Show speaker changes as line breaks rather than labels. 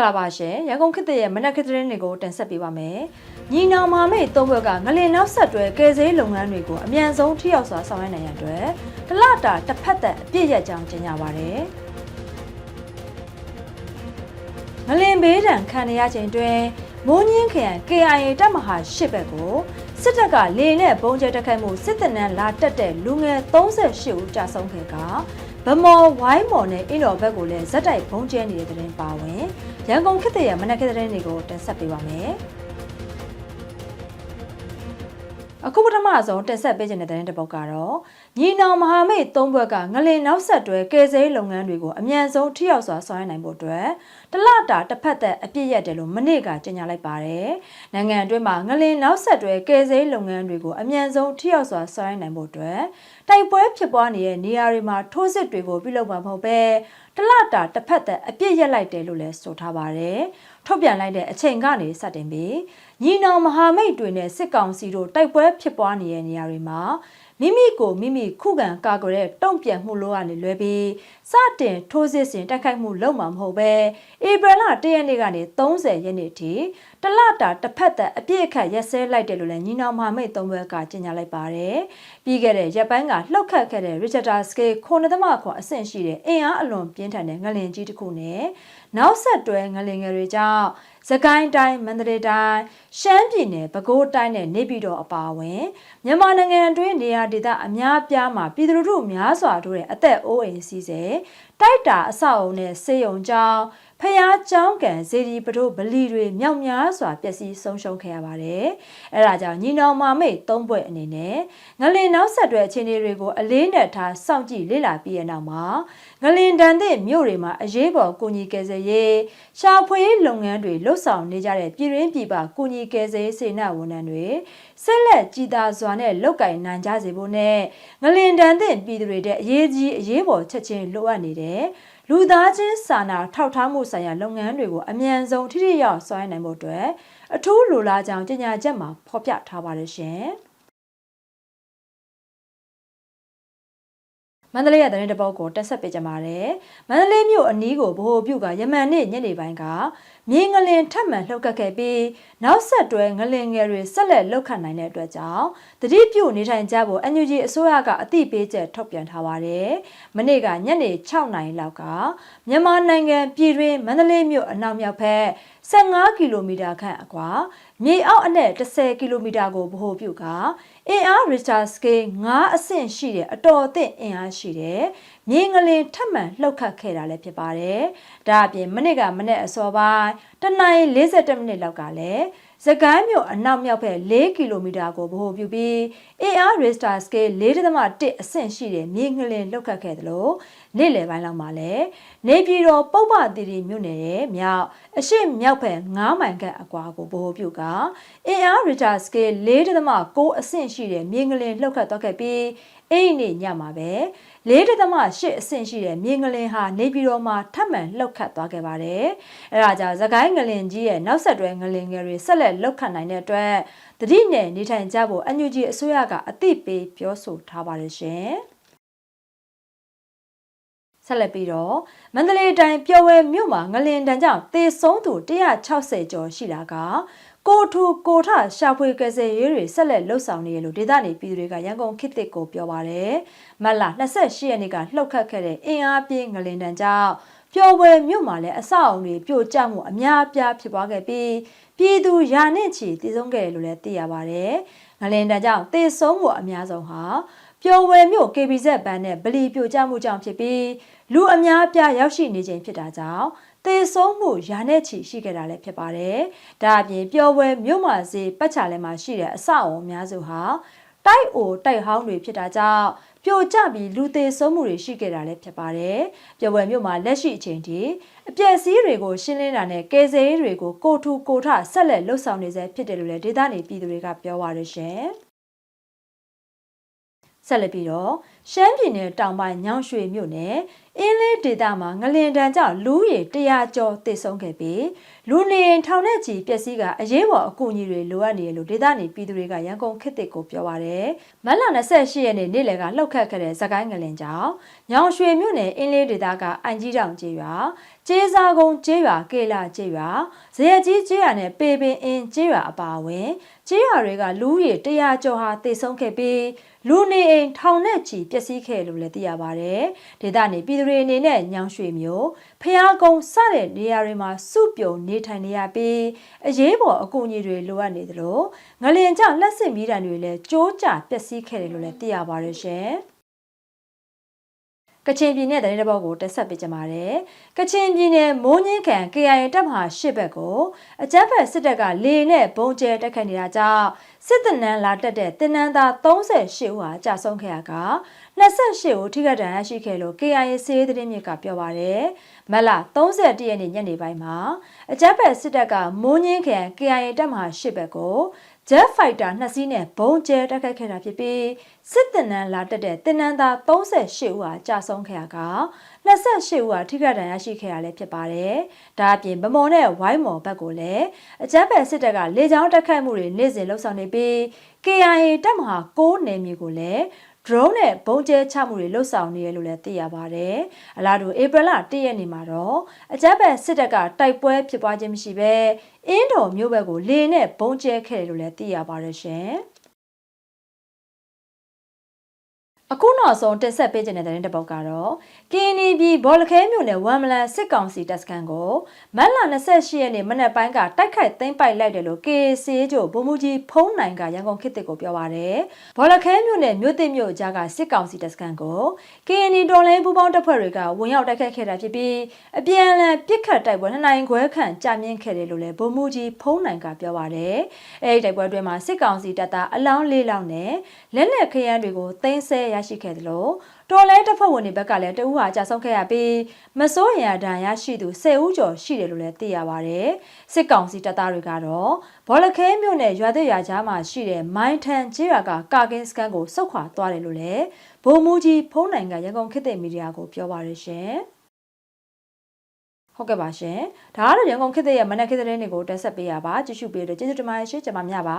္ဂလာပါရှင်ရန်ကုန်ခေတ်သစ်ရဲ့မနက်ခင်းသတင်းတွေကိုတင်ဆက်ပေးပါမယ်ညီနောင်မာမိတ်သုံးဘက်ကငလင်နောက်ဆက်တွဲကယ်ဆယ်ရေးလုပ်ငန်းတွေကိုအမြန်ဆုံးထိရောက်စွာဆောင်ရွက်နိုင်ရန်အတွက်တလတာတစ်ဖက်သက်အပြည့်ရက်ကြောင်းကြေညာပါတယ်ငလင်ဘေးဒဏ်ခံရခြင်းတွင်မိုးညင်းခရိုင် KIA တပ်မဟာ၈ဘက်ကိုစစ်တပ်ကလေနဲ့ပုံကျဲတက်ခိုက်မှုစစ်တပ်နန်းလာတက်တဲ့လူငယ်38ဦးကြာဆုံးခဲ့ကဗမော်ဝိုင်းမော်နဲ့အင်းတော်ဘက်ကိုလည်းဇက်တိုက်ပုံကျဲနေတဲ့တဲ့တင်ပါဝင် ရန်ကုန်ခေတ်သစ်ရဲ့မနက်ခင်းသတင်းတွေကိုတင်ဆက်ပေးပါမယ်။အခုပထမဆုံးတင်ဆက်ပေးခြင်းတဲ့သတင်းတစ်ပုဒ်ကတော့ညီနောင်မဟာမိတ်သုံးဘက်ကငလင်နောက်ဆက်တွဲကယ်ဆယ်ရေးလုပ်ငန်းတွေကိုအမြန်ဆုံးထိရောက်စွာဆောင်ရွက်နိုင်ဖို့အတွက်တလတာတစ်ဖက်သက်အပြည့်ရက်တယ်လို့မနေ့ကကြေညာလိုက်ပါတယ်။နိုင်ငံအတွင်းမှာငလင်နောက်ဆက်တွဲကယ်ဆယ်ရေးလုပ်ငန်းတွေကိုအမြန်ဆုံးထိရောက်စွာဆောင်ရွက်နိုင်ဖို့အတွက်တိုက်ပွဲဖြစ်ပွားနေတဲ့နေရာတွေမှာထိုးစစ်တွေကိုပြုလုပ်မှာမဟုတ်ပဲတ လတာတစ်ဖက်သက်အပြည့်ရက်လိုက်တယ်လို့လည်းဆိုထားပါတယ်။ထုတ်ပြန်လိုက်တဲ့အချိန်ကနေစတင်ပြီးညီနောင်မဟာမိတ်တွေနဲ့စစ်ကောင်စီတို့တိုက်ပွဲဖြစ်ပွားနေတဲ့နေရာတွေမှာ မိမိကိုမိမိခုခံကာကွယ်တဲ့တုံ့ပြန်မှုလိုကနေလွဲပြီးစတင်ထိုးစစ်ဆင်တိုက်ခိုက်မှုလုပ်မှာမဟုတ်ပဲဧပြီလ1ရက်နေ့ကနေ30ရက်နေ့ထိတလတာတစ်ဖက်သက်အပြည့်အခတ်ရက်စဲလိုက်တယ်လို့လည်းညီနောင်မဟာမိတ်သုံးဘက်ကကြေညာလိုက်ပါတယ်။ပြီးခဲ့တဲ့ရက်ပိုင်းကလှုပ်ခတ်ခဲ့တဲ့ Richter Scale 9.9ခွန်အဆင့်ရှိတဲ့အင်အားအလွန်ပြင်းထန်တဲ့ငလင်ကြီးတစ်ခုနဲ့နောက်ဆက်တွဲငလင်ငယ်တွေကြောင့် စကိုင်းတိုင်းမန္တလေးတိုင်းရှမ်းပြည်နယ်ပဲခူးတိုင်းနဲ့နေပြည်တော်အပါအဝင်မြန်မာနိုင်ငံအတွင်းနေရာဒေသအများပြားမှာပြည်သူလူထုများစွာတို့ရဲ့အသက်အိုးအိမ်စီးစေတိုက်တာအဆောက်အုံနဲ့စေယုံကျောင်း ဖျားကျောင်းကန်ဇေဒီပတို့ဗလီတွေမြောက်များစွာပျက်စီးဆုံးရှုံးခဲ့ရပါတယ်။အဲဒါကြောင့်ညီနောင်မာမိတ်သုံးဘွဲ့အနေနဲ့ငလင်နောက်ဆက်တွဲအခြေအနေတွေကိုအလေးနက်ထားစောင့်ကြည့်လေ့လာပြီးတဲ့နောက်မှာငလင်တန်တဲ့မြို့တွေမှာအရေးပေါ်ကူညီကယ်ဆယ်ရေးရှာဖွေရေးလုပ်ငန်းတွေလှုပ်ဆောင်နေကြတဲ့ပြည်ရင်းပြည်ပကူညီကယ်ဆယ်ရေးစေနာဝန်ထမ်းတွေဆက်လက်ကြည်သာစွာနဲ့လုတ်ကင်နိုင်ကြစေဖို့နဲ့ငလင်တန်တဲ့ပြည်သူတွေတဲ့အရေးကြီးအရေးပေါ်ချက်ချင်းလိုအပ်နေတဲ့ လူသားချင်းစာနာထောက်ထားမှုဆိုင်ရာလုပ်ငန်းတွေကိုအမြန်ဆုံးထိထိရောက်ဆောင်ရွက်နိုင်ဖို့အတွက်အထူးလိုလားကြောင်းကြေညာချက်မှာဖော်ပြထားပါတယ်ရှင်။ မန္တလေးရဲ့သတင်းတပုတ်ကိုတက်ဆက်ပေးကြပါမယ်။မန္တလေးမြို့အနီးကိုဗဟိုပြုကယမန်နေ့ညနေပိုင်းကမြေငလင်ထပ်မံလှုပ်ခတ်ခဲ့ပြီးနောက်ဆက်တွဲငလင်ငယ်တွေဆက်လက်လှုပ်ခတ်နိုင်တဲ့အတွက်ကြောင့်တတိပြုနေထိုင်ကြဖို့ NUG အစိုးရကအသိပေးချက်ထုတ်ပြန်ထားပါတယ်။မနေ့ကညနေ6နာရီလောက်ကမြန်မာနိုင်ငံပြည်တွင်းမန္တလေးမြို့အနောက်မြောက်ဘက်15ကီလိုမီတာခန့်အကွာမြေအောက်အနက်10ကီလိုမီတာကိုဗဟိုပြုက အင်အား Richter scale 9အဆင့်ရှိတဲ့အတော်အသင့်အင်အားရှိတဲ့မြေငလင်ထပ်မံလှုပ်ခတ်ခဲ့တာလည်းဖြစ်ပါတယ်။ဒါအပြင်မနစ်ကမနေ့အစောပိုင်းတနင်္လာ42မိနစ်လောက်ကလည်း စကိုင်းမြို့အနောက်မြောက်ဘက်4ကီလိုမီတာကိုဗဟိုပြုပြီး AR Richter scale 4.1အဆင့်ရှိတဲ့မြေငလင်လှုပ်ခတ်ခဲ့တယ်လို့နေ့လယ်ပိုင်းလောက်မှာလည်းနေပြည်တော်ပုပ္ပတိရီမြို့နယ်ရဲ့မြောက်အရှိမြောက်ဘက်9မိုင်ခန့်အကွာကိုဗဟိုပြုက AR Richter scale 4.9အဆင့်ရှိတဲ့မြေငလင်လှုပ်ခတ်သွားခဲ့ပြီးအဲ့ဒီနေ့ညမှာပဲ 4.8အဆင့်ရှိတဲ့မြေငလင်ဟာနေပြည်တော်မှာထပ်မံလှုပ်ခတ်သွားခဲ့ပါတယ်။အဲဒါကြောင့်သခိုင်းငလင်ကြီးရဲ့နောက်ဆက်တွဲငလင်ငယ်တွေဆက်လက်လှုပ်ခတ်နိုင်တဲ့အတွက်တတိနယ်နေထိုင်ကြဖို့ NUG အစိုးရကအသိပေးပြောဆိုထားပါတယ်ရှင်။ဆက်လက်ပြီးတော့မန္တလေးတိုင်းပျော်ဝဲမြို့မှာငလင်တန်းကြောင့်သေဆုံးသူ160ကျော်ရှိတာက ကိုထူကိုထရှာဖွေကယ်ဆယ်ရေးတွေဆက်လက်လှုပ်ဆောင်နေရလို့ဒေသနေပြည်သူတွေကရန်ကုန်ခေတ်သစ်ကိုပြောပါတယ်။မတ်လ28ရက်နေ့ကလှုပ်ခတ်ခဲ့တဲ့အင်အားပြင်းငလင်တန်းကြောင့်ပျော်ပွဲမြို့မှာလည်းအဆောက်အုံတွေပြိုကျမှုအများအပြားဖြစ်ပွားခဲ့ပြီးပြည်သူရာနဲ့ချီတည်ဆုံးခဲ့တယ်လို့လည်းသိရပါတယ်။ငလင်တန်းကြောင့်သေဆုံးမှုအများဆုံးဟာပျော်ဝယ်မြို့ KBZ ဘဏ်နဲ့ဗလီပြိုကျမှုကြောင့်ဖြစ်ပြီးလူအများအပြားရောက်ရှိနေခြင်းဖြစ်တာကြောင့် သေဆုံးမှုရာနဲ့ချီရှိခဲ့တာလည်းဖြစ်ပါတယ်။ဒါအပြင်ပျော်ပွဲမြို့မှာစီပတ်ချလဲမှာရှိတဲ့အဆောက်အုံအများစုဟာတိုက်အိုတိုက်ဟောင်းတွေဖြစ်တာကြောင့်ပြိုကျပြီးလူသေးဆုံးမှုတွေရှိခဲ့တာလည်းဖြစ်ပါတယ်။ပျော်ပွဲမြို့မှာလက်ရှိအချိန်ထိအပျက်စီးတွေကိုရှင်းလင်းတာနဲ့ကယ်ဆယ်ရေးတွေကိုကိုထူကိုထဆက်လက်လှုပ်ဆောင်နေစေဖြစ်တယ်လို့လည်းဒေသနေပြည်သူတွေကပြောပါရရှင်။ဆက်လက်ပြီးတော့ရှမ်းပြည်နယ်တောင်ပိုင်းညောင်ရွှေမြို့နယ်အင်းလေးဒေတာမှာငလင်တန်းကြောင့်လူရေ100ကျော်တိတ်ဆုံးခဲ့ပြီးလူနေအိမ်ထောင်နဲ့ချီပျက်စီးကအရေးပေါ်အကူအညီတွေလိုအပ်နေတယ်လို့ဒေတာနေပြည်သူတွေကရန်ကုန်ခေတ်သစ်ကိုပြောပါရယ်မတ်လ28ရက်နေ့နေ့လယ်ကလှုပ်ခတ်ခဲ့တဲ့သကိုင်းငလင်ကြောင့်ညောင်ရွှေမြို့နယ်အင်းလေးဒေတာကအန်ကြီးတောင်ကျေးရွာကျေးစာကုန်းကျေးရွာကေလာကျေးရွာဇရကြီးကျေးရွာနဲ့ပေပင်အင်းကျေးရွာအပါအဝင်ကျေးရွာတွေကလူရေ100ကျော်ဟာတိတ်ဆုံးခဲ့ပြီးလူနေအိမ်ထောင်နဲ့ချီပျက်စီးခဲ့လို့လည်းသိရပါတယ်။ဒေသနေပြည်သူတွေအနေနဲ့ညောင်ရွှေမျိုးဖျားကုန်းစတဲ့နေရာတွေမှာစုပြုံနေထိုင်နေရပြီးအရေးပေါ်အကူအညီတွေလိုအပ်နေသလိုငလင်ကြောင့်လက်စစ်မီးတံတွေလည်းကြိုးကြပျက်စီးခဲ့တယ်လို့လည်းသိရပါတယ်ရှင်။ကချင်ပြည်နယ်တဲ့တဲ့ဘောက်ကိုတက်ဆက်ပေးကြပါမယ်။ကချင်ပြည်နယ်မိုးညင်းခံ KIA တပ်မဟာ၈ဘက်ကိုအကြမ်းဖက်စစ်တပ်ကလေနဲ့ဘုံကျဲတက်ခတ်နေတာကြောင့်စစ်တပ်နန်းလာတက်တဲ့တင်နန်းသား38ဦးဟာကြာဆုံးခဲ့ရက 28ဦးထိခိုက်ဒဏ်ရာရှိခဲ့လို့ KIA စီးရေးသတင်းမြစ်ကပြောပါရယ်မက်လာ31ရက်နေ့ညနေပိုင်းမှာအကြမ်းဖက်စစ်တပ်ကမိုးညင်းခံ KIA တပ်မဟာ၈ဘက်ကို Jet Fighter နှစ်စီးနဲ့ဘုံကျဲတိုက်ခိုက်ခဲ့တာဖြစ်ပြီးစစ်တပ်နန်းလာတက်တဲ့တင်နန်းသား38ဦးဟာကြာဆုံးခဲ့ရက28ဦးဟာထိခိုက်ဒဏ်ရာရှိခဲ့ရလည်းဖြစ်ပါတယ်။ဒါအပြင်ဗမော်နဲ့ဝိုင်းမော်ဘက်ကိုလည်းအကြမ်းဖက်စစ်တပ်ကလေကြောင်းတိုက်ခိုက်မှုတွေနေ့စဉ်လှုပ်ဆောင်နေပြီး KIA တပ်မဟာ6နယ်မြေကိုလည်း drone နဲ့ဘုံကျဲချမှုတွေလှုပ်ဆောင်နေရလို့လည်းသိရပါတယ်။အလားတူဧပြီလ1ရက်နေ့မှာတော့အကြမ်းဖက်စစ်တပ်ကတိုက်ပွဲဖြစ်ပွားခြင်းမရှိဘဲအင်းတော်မြို့ဘက်ကိုလေနဲ့ဘုံကျဲခဲ့တယ်လို့လည်းသိရပါတယ်ရှင်။ အခုနောက်ဆုံးတက်ဆက်ပေးခြင်းတဲ့တဲ့ပုတ်ကတော့ကင်းနီပြည်ဘောလခဲမြို့နယ်ဝမ်မလန်စစ်ကောင်စီတပ်စခန်းကိုမတ်လ28ရက်နေ့မနက်ပိုင်းကတိုက်ခိုက်သိမ်းပိုက်လိုက်တယ်လို့ KC ကျို့ဗိုလ်မှူးကြီးဖုံးနိုင်ကရန်ကုန်ခေတ်တစ်ကိုပြောပါရယ်ဘောလခဲမြို့နယ်မြို့တစ်မြို့ကြားကစစ်ကောင်စီတပ်စခန်းကို KN တော်လိုင်းပူးပေါင်းတပ်ဖွဲ့တွေကဝင်ရောက်တိုက်ခိုက်ခဲ့တာဖြစ်ပြီးအပြန်အလှန်ပစ်ခတ်တိုက်ပွဲနှစ်နိုင်ခွဲခန့်ကြာမြင့်ခဲ့တယ်လို့လည်းဗိုလ်မှူးကြီးဖုံးနိုင်ကပြောပါရယ်အဲဒီတိုက်ပွဲအတွင်းမှာစစ်ကောင်စီတပ်သားအလောင်းလေးလောင်းနဲ့လက်နက်ခရမ်းတွေကိုသိမ်းဆဲရရှိခဲ့တယ်လို့တော်လဲတပ်ဖွဲ့ဝင်တွေဘက်ကလည်းတဦးဟာကြာဆုံးခဲ့ရပြီးမစိုးရင်အဒဏ်ရရှိသူ10ဦးကျော်ရှိတယ်လို့လည်းသိရပါဗျ။စစ်ကောင်စီတပ်သားတွေကတော့ဘောလခဲမြို့နယ်ရွာသွရွာကြားမှာရှိတဲ့မိုင်းထန်ကျေးရွာကကာကင်းစကန်ကိုစုတ်ခွာသွားတယ်လို့လည်းဗိုလ်မှူးကြီးဖုံးနိုင်ကရန်ကုန်ခေတ်သစ်မီဒီယာကိုပြောပါရရှင်။ဟုတ်ကဲ့ပါရှင်။ဒါကတော့ရန်ကုန်ခေတ်သစ်ရဲ့မနက်ခေတ်သတင်းတွေကိုတက်ဆက်ပေးရပါကြည့်ရှုပေးလို့ကျေးဇူးတင်ပါတယ်ရှင်ကျွန်မမြပါ